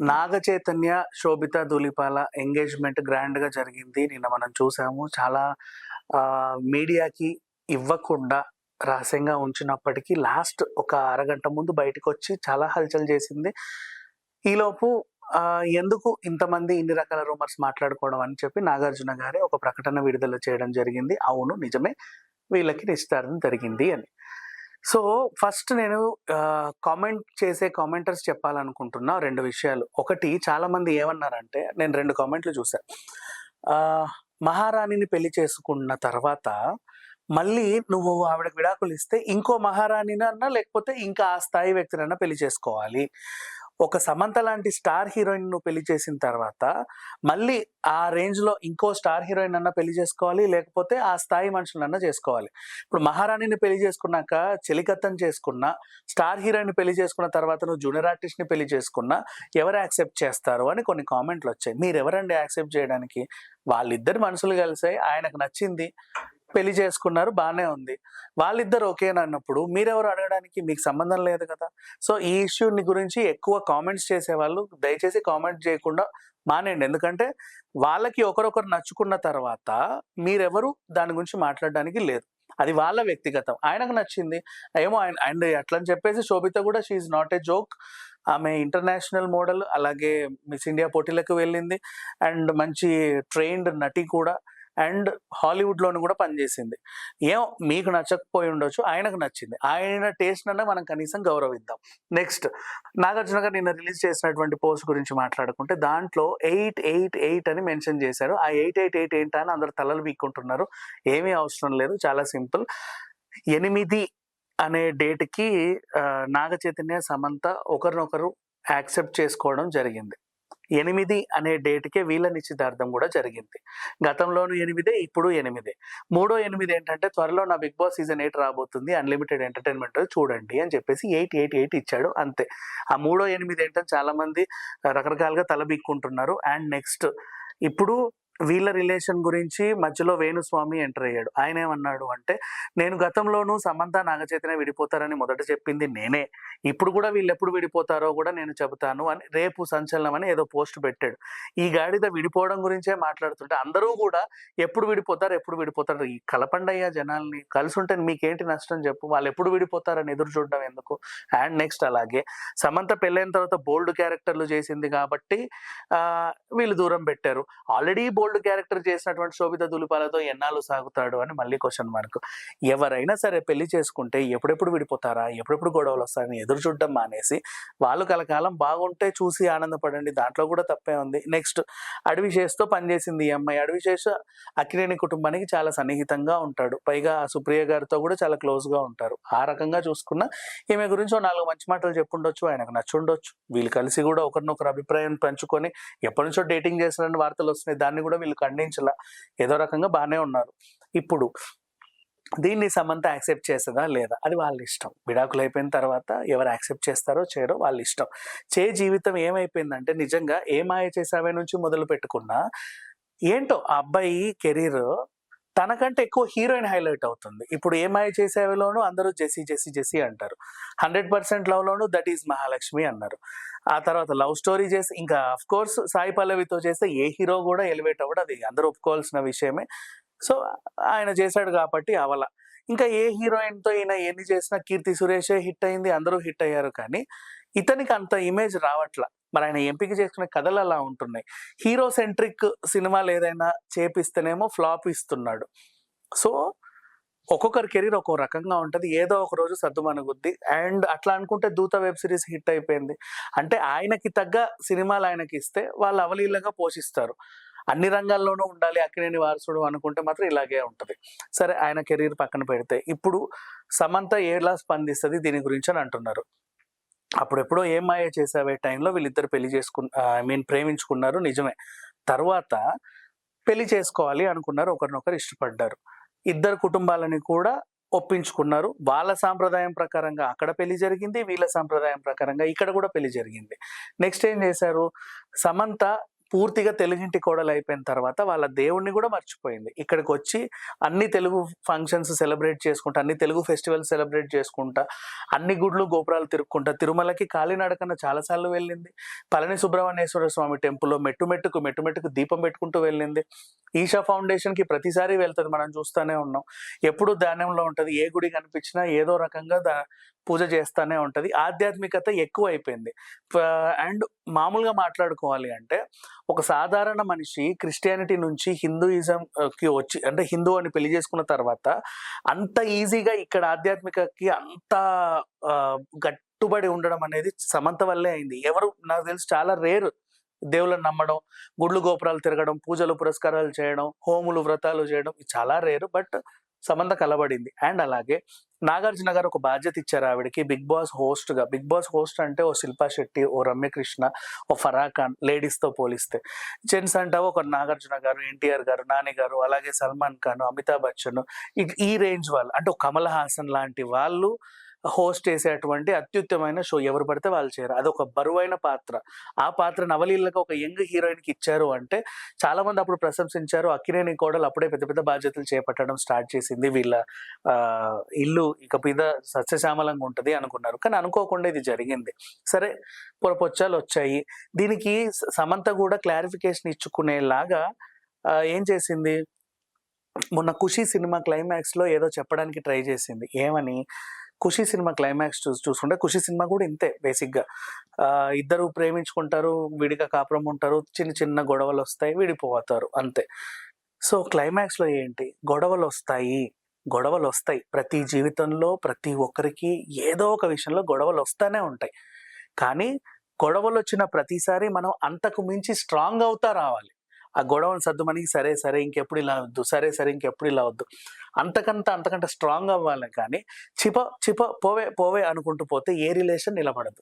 నాగ Chaitanya Sobhita Dhulipala engagement గ్రాండ్గా జరిగింది. నిన్న మనం చూసాము. చాలా మీడియాకి ఇవ్వకుండా రహస్యంగా ఉంచినప్పటికీ లాస్ట్ ఒక అరగంట ముందు బయటకు వచ్చి చాలా హల్చల్ చేసింది. ఈలోపు ఎందుకు ఇంతమంది ఇన్ని రకాల రూమర్స్ మాట్లాడుకోవడం అని చెప్పి నాగార్జున గారే ఒక ప్రకటన విడుదల చేయడం జరిగింది. అవును నిజమే. వీళ్ళకి నిశ్చితార్థం జరిగింది అని. సో ఫస్ట్ నేను కామెంట్ చేసే కామెంటర్స్ చెప్పాలనుకుంటున్నా రెండు విషయాలు. ఒకటి చాలామంది ఏమన్నారంటే నేను రెండు కామెంట్లు చూసా మహారాణిని పెళ్ళి చేసుకున్న తర్వాత మళ్ళీ నువ్వు ఆవిడకి విడాకులు ఇస్తే ఇంకో మహారాణిని అన్నా లేకపోతే ఇంకా ఆ స్థాయి వ్యక్తినన్నా పెళ్ళి చేసుకోవాలి. ఒక సమంత లాంటి స్టార్ హీరోయిన్ను పెళ్ళి చేసిన తర్వాత మళ్ళీ ఆ రేంజ్లో ఇంకో స్టార్ హీరోయిన్ అన్న పెళ్ళి చేసుకోవాలి లేకపోతే ఆ స్థాయి మనుషులన్నా చేసుకోవాలి. ఇప్పుడు మహారాణిని పెళ్ళి చేసుకున్నాక చెలికత్తం చేసుకున్నా స్టార్ హీరోయిన్ పెళ్ళి చేసుకున్న తర్వాత నువ్వు జూనియర్ ఆర్టిస్ట్ని పెళ్ళి చేసుకున్నా ఎవరు యాక్సెప్ట్ చేస్తారు అని కొన్ని కామెంట్లు వచ్చాయి. మీరు ఎవరండి యాక్సెప్ట్ చేయడానికి? వాళ్ళిద్దరు మనుషులు కలిసాయి ఆయనకు నచ్చింది. పెళ్ళి చేసుకున్నారు బాగానే ఉంది. వాళ్ళిద్దరు ఓకేనా అన్నప్పుడు మీరెవరు అడగడానికి? మీకు సంబంధం లేదు కదా. సో ఈ ఇష్యూని గురించి ఎక్కువ కామెంట్స్ చేసేవాళ్ళు దయచేసి కామెంట్ చేయకుండా మానేయండి. ఎందుకంటే వాళ్ళకి ఒకరొకరు నచ్చుకున్న తర్వాత మీరెవరు దాని గురించి మాట్లాడడానికి లేదు. అది వాళ్ళ వ్యక్తిగతం. ఆయనకు నచ్చింది. ఏమో ఆయన అండ్ అట్లని చెప్పేసి శోభిత కూడా షీఈ్ నాట్ ఏ జోక్ ఆమె ఇంటర్నేషనల్ మోడల్ అలాగే మిస్ ఇండియా పోటీలకు వెళ్ళింది. అండ్ మంచి ట్రైన్డ్ నటి కూడా. అండ్ హాలీవుడ్లోను కూడా పనిచేసింది. ఏం మీకు నచ్చకపోయి ఉండొచ్చు ఆయనకు నచ్చింది. ఆయన టేస్ట్ అన్న మనం కనీసం గౌరవిద్దాం. నెక్స్ట్ నాగార్జున గారు నిన్న రిలీజ్ చేసినటువంటి పోస్ట్ గురించి మాట్లాడుకుంటే దాంట్లో ఎయిట్ ఎయిట్ ఎయిట్ అని మెన్షన్ చేశారు. ఆ ఎయిట్ ఎయిట్ ఎయిట్ ఏంటా అని అందరు తలలు పీక్కుంటున్నారు. ఏమీ అవసరం లేదు చాలా సింపుల్. ఎనిమిది అనే డేట్కి నాగ చైతన్య సమంత ఒకరినొకరు యాక్సెప్ట్ చేసుకోవడం జరిగింది. ఎనిమిది అనే డేట్కే వీళ్ళ నిశ్చితార్థం కూడా జరిగింది. గతంలోనూ ఎనిమిదే ఇప్పుడు ఎనిమిదే. మూడో ఎనిమిది ఏంటంటే త్వరలో నా బిగ్ బాస్ సీజన్ ఎయిట్ రాబోతుంది అన్లిమిటెడ్ ఎంటర్టైన్మెంట్ చూడండి అని చెప్పేసి ఎయిట్ ఎయిట్ ఎయిట్ ఇచ్చాడు అంతే. ఆ మూడో ఎనిమిది ఏంటంటే చాలామంది రకరకాలుగా తలబిక్కుంటున్నారు అండ్ నెక్స్ట్ ఇప్పుడు వీళ్ళ రిలేషన్ గురించి మధ్యలో వేణుస్వామి ఎంటర్ అయ్యాడు. ఆయన ఏమన్నాడు అంటే నేను గతంలోనూ సమంత నాగచైతన్య విడిపోతారని మొదట చెప్పింది నేనే. ఇప్పుడు కూడా వీళ్ళు ఎప్పుడు విడిపోతారో కూడా నేను చెబుతాను అని రేపు సంచలనం అని ఏదో పోస్ట్ పెట్టాడు. ఈ గాడిద విడిపోవడం గురించే మాట్లాడుతుంటే అందరూ కూడా ఎప్పుడు విడిపోతారు ఎప్పుడు విడిపోతారు? ఈ కలపండయ్యా జనాల్ని కలిసి ఉంటే మీకేంటి నష్టం చెప్పు? వాళ్ళు ఎప్పుడు విడిపోతారని ఎదురు చూడడం ఎందుకు? అండ్ నెక్స్ట్ అలాగే సమంత పెళ్ళైన తర్వాత బోల్డ్ క్యారెక్టర్లు చేసింది కాబట్టి వీళ్ళు దూరం పెట్టారు. ఆల్రెడీ బోల్డ్ క్యారెక్టర్ చేసినటువంటి శోభిత దులిపాలతో ఎన్నాళ్ళు సాగుతాడు అని మళ్ళీ క్వశ్చన్ మార్క్ ఎవరైనా సరే పెళ్ళి చేసుకుంటే ఎప్పుడెప్పుడు విడిపోతారా? ఎప్పుడెప్పుడు గొడవలు వస్తాయని ఎదురు చూడడం మానేసి వాళ్ళు కలకాలం బాగుంటే చూసి ఆనందపడండి. దాంట్లో కూడా తప్పే ఉంది. నెక్స్ట్ అడవి చేస్తూ పనిచేసింది ఈ అమ్మాయి. అడవి చేసి అక్కినేని కుటుంబానికి చాలా సన్నిహితంగా ఉంటాడు. పైగా సుప్రియ గారితో కూడా చాలా క్లోజ్గా ఉంటారు. ఆ రకంగా చూసుకున్న ఈమె గురించి నాలుగు మంచి మాటలు చెప్పుండొచ్చు ఆయనకు నచ్చుండొచ్చు. వీళ్ళు కలిసి కూడా ఒకరినొకరు అభిప్రాయం పంచుకొని ఎప్పటి నుంచో డేటింగ్ చేసిన వార్తలు వస్తున్నాయి. దాన్ని కూడా వీళ్ళు ఖండించలా. ఏదో రకంగా బాగానే ఉన్నారు. ఇప్పుడు దీన్ని సమంత యాక్సెప్ట్ చేస్తుందా? లేదా? అది వాళ్ళ ఇష్టం. విడాకులు అయిపోయిన తర్వాత ఎవరు యాక్సెప్ట్ చేస్తారో చేయరో వాళ్ళ ఇష్టం. చే జీవితం ఏమైపోయిందంటే నిజంగా ఏ మాయ చేసావే నుంచి మొదలు పెట్టుకున్నా ఏంటో ఆ అబ్బాయి కెరీర్ తనకంటే ఎక్కువ హీరోయిన్ హైలైట్ అవుతుంది. ఇప్పుడు ఏమై చేసేవిలోనూ అందరూ జెసి జెసి జెసి అంటారు. హండ్రెడ్ పర్సెంట్ లవ్ లోను దట్ ఈజ్ మహాలక్ష్మి అన్నారు. ఆ తర్వాత లవ్ స్టోరీ చేసి ఇంకా అఫ్ కోర్స్ సాయి పల్లవితో చేస్తే ఏ హీరో కూడా ఎలివేట్ అవ్వడం. అది అందరూ ఒప్పుకోవాల్సిన విషయమే. సో ఆయన చేశాడు కాబట్టి అవల. ఇంకా ఏ హీరోయిన్తో ఈయన ఎన్ని చేసినా కీర్తి సురేషే హిట్ అయింది అందరూ హిట్ అయ్యారు కానీ ఇతనికి అంత ఇమేజ్ రావట్ల. మరి ఆయన ఎంపిక చేసుకునే కథలు అలా ఉంటున్నాయి. హీరో సెంట్రిక్ సినిమాలు ఏదైనా చేపిస్తేనేమో ఫ్లాప్ ఇస్తున్నాడు. సో ఒక్కొక్కరి కెరీర్ ఒక్కో రకంగా ఉంటుంది. ఏదో ఒక రోజు సర్దుమనుగుద్ది అండ్ అట్లా అనుకుంటే దూత వెబ్ సిరీస్ హిట్ అయిపోయింది. అంటే ఆయనకి తగ్గ సినిమాలు ఆయనకి ఇస్తే వాళ్ళు అవలీలంగా పోషిస్తారు. అన్ని రంగాల్లోనూ ఉండాలి అక్కినేని వారసుడు అనుకుంటే మాత్రం ఇలాగే ఉంటుంది. సరే ఆయన కెరీర్ పక్కన పెడితే. ఇప్పుడు సమంత ఎలా స్పందిస్తుంది దీని గురించి అని అంటున్నారు. అప్పుడెప్పుడో ఏం మాయ చేసావే టైంలో వీళ్ళిద్దరు పెళ్ళి చేసుకు ఐ మీన్ ప్రేమించుకున్నారు నిజమే. తర్వాత పెళ్ళి చేసుకోవాలి అనుకున్నారు ఒకరినొకరు ఇష్టపడ్డారు. ఇద్దరు కుటుంబాలని కూడా ఒప్పించుకున్నారు. వాళ్ళ సాంప్రదాయం ప్రకారంగా అక్కడ పెళ్ళి జరిగింది వీళ్ళ సాంప్రదాయం ప్రకారంగా ఇక్కడ కూడా పెళ్ళి జరిగింది. నెక్స్ట్ ఏం చేశారు? సమంత పూర్తిగా తెలుగింటి కోడలు అయిపోయిన తర్వాత వాళ్ళ దేవుణ్ణి కూడా మర్చిపోయింది. ఇక్కడికి వచ్చి అన్ని తెలుగు ఫంక్షన్స్ సెలబ్రేట్ చేసుకుంటా అన్ని తెలుగు ఫెస్టివల్స్ సెలబ్రేట్ చేసుకుంటా అన్ని గుడ్లు గోపురాలు తిరుక్కుంటా తిరుమలకి కాలినడకన చాలాసార్లు వెళ్ళింది. పళని సుబ్రహ్మణ్యేశ్వర స్వామి టెంపుల్లో మెట్టు మెట్టుకు మెట్టు మెట్టుకు దీపం పెట్టుకుంటూ వెళ్ళింది. ఈషా ఫౌండేషన్కి ప్రతిసారి వెళ్తుంది మనం చూస్తూనే ఉన్నాం. ఎప్పుడు ధ్యానంలో ఉంటుంది ఏ గుడి కనిపించినా ఏదో రకంగా దా పూజ చేస్తూనే ఉంటుంది. ఆధ్యాత్మికత ఎక్కువ అయిపోయింది అండ్ మామూలుగా మాట్లాడుకోవాలి అంటే ఒక సాధారణ మనిషి క్రిస్టియానిటీ నుంచి హిందూయిజంకి వచ్చి అంటే హిందూ అని పెళ్ళి చేసుకున్న తర్వాత అంత ఈజీగా ఇక్కడ ఆధ్యాత్మికకి అంత గట్టుబడి ఉండడం అనేది సమంత వల్లే అయింది. ఎవరు నాకు తెలిసి చాలా రేరు. దేవుళ్ళని నమ్మడం గుడ్లు గోపురాలు తిరగడం పూజలు పురస్కారాలు చేయడం హోములు వ్రతాలు చేయడం ఇది చాలా రేరు. బట్ సమంత కలబడింది. అండ్ అలాగే నాగార్జున గారు ఒక బాధ్యత ఇచ్చారు ఆవిడకి. బిగ్ బాస్ హోస్ట్గా బిగ్ బాస్ హోస్ట్ అంటే ఓ శిల్పా శెట్టి ఓ రమ్యకృష్ణ ఓ ఫరా ఖాన్ లేడీస్తో పోలిస్తే. జెంట్స్ అంటావో ఒక నాగార్జున గారు ఎన్టీఆర్ గారు నాని గారు అలాగే సల్మాన్ ఖాన్ అమితాబ్ బచ్చన్ ఈ- ఈ రేంజ్ వాళ్ళు. అంటే కమల్ హాసన్ లాంటి వాళ్ళు హోస్ట్ చేసేటువంటి అత్యుత్తమైన షో ఎవరు పడితే వాళ్ళు చేయరు. అదొక బరువైన పాత్ర. ఆ పాత్ర నవలీలకు ఒక యంగ్ హీరోయిన్కి ఇచ్చారు అంటే చాలా మంది అప్పుడు ప్రశంసించారు. అక్కినేని కోడలు అప్పుడే పెద్ద పెద్ద బాధ్యతలు చేపట్టడం స్టార్ట్ చేసింది. వీళ్ళ ఇల్లు ఇక మీద సస్యశ్యామలంగా ఉంటుంది అనుకున్నారు. కానీ అనుకోకుండా ఇది జరిగింది. సరే పొరపొచ్చాలు వచ్చాయి. దీనికి సమంత కూడా క్లారిఫికేషన్ ఇచ్చుకునేలాగా ఏం చేసింది? మొన్న ఖుషి సినిమా క్లైమాక్స్లో ఏదో చెప్పడానికి ట్రై చేసింది. ఏమని? ఖుషి సినిమా క్లైమాక్స్ చూసి చూసుకుంటే ఖుషి సినిమా కూడా ఇంతే బేసిక్గా ఇద్దరు ప్రేమించుకుంటారు విడిగా కాపురం ఉంటారు చిన్న చిన్న గొడవలు వస్తాయి విడిపోతారు అంతే. సో క్లైమాక్స్లో ఏంటి? గొడవలు వస్తాయి గొడవలు వస్తాయి. ప్రతి జీవితంలో ప్రతి ఒక్కరికి ఏదో ఒక విషయంలో గొడవలు వస్తూనే ఉంటాయి. కానీ గొడవలు వచ్చిన ప్రతిసారి మనం అంతకు మించి స్ట్రాంగ్ అవుతా రావాలి. ఆ గొడవను సర్దుమని సరే సరే ఇంకెప్పుడు ఇలా వద్దు సరే సరే ఇంకెప్పుడు ఇలా వద్దు. అంతకంత అంతకంటే స్ట్రాంగ్ అవ్వాలి కానీ చిప చిప పోవే పోవే అనుకుంటూ పోతే ఏ రిలేషన్ నిలబడదు.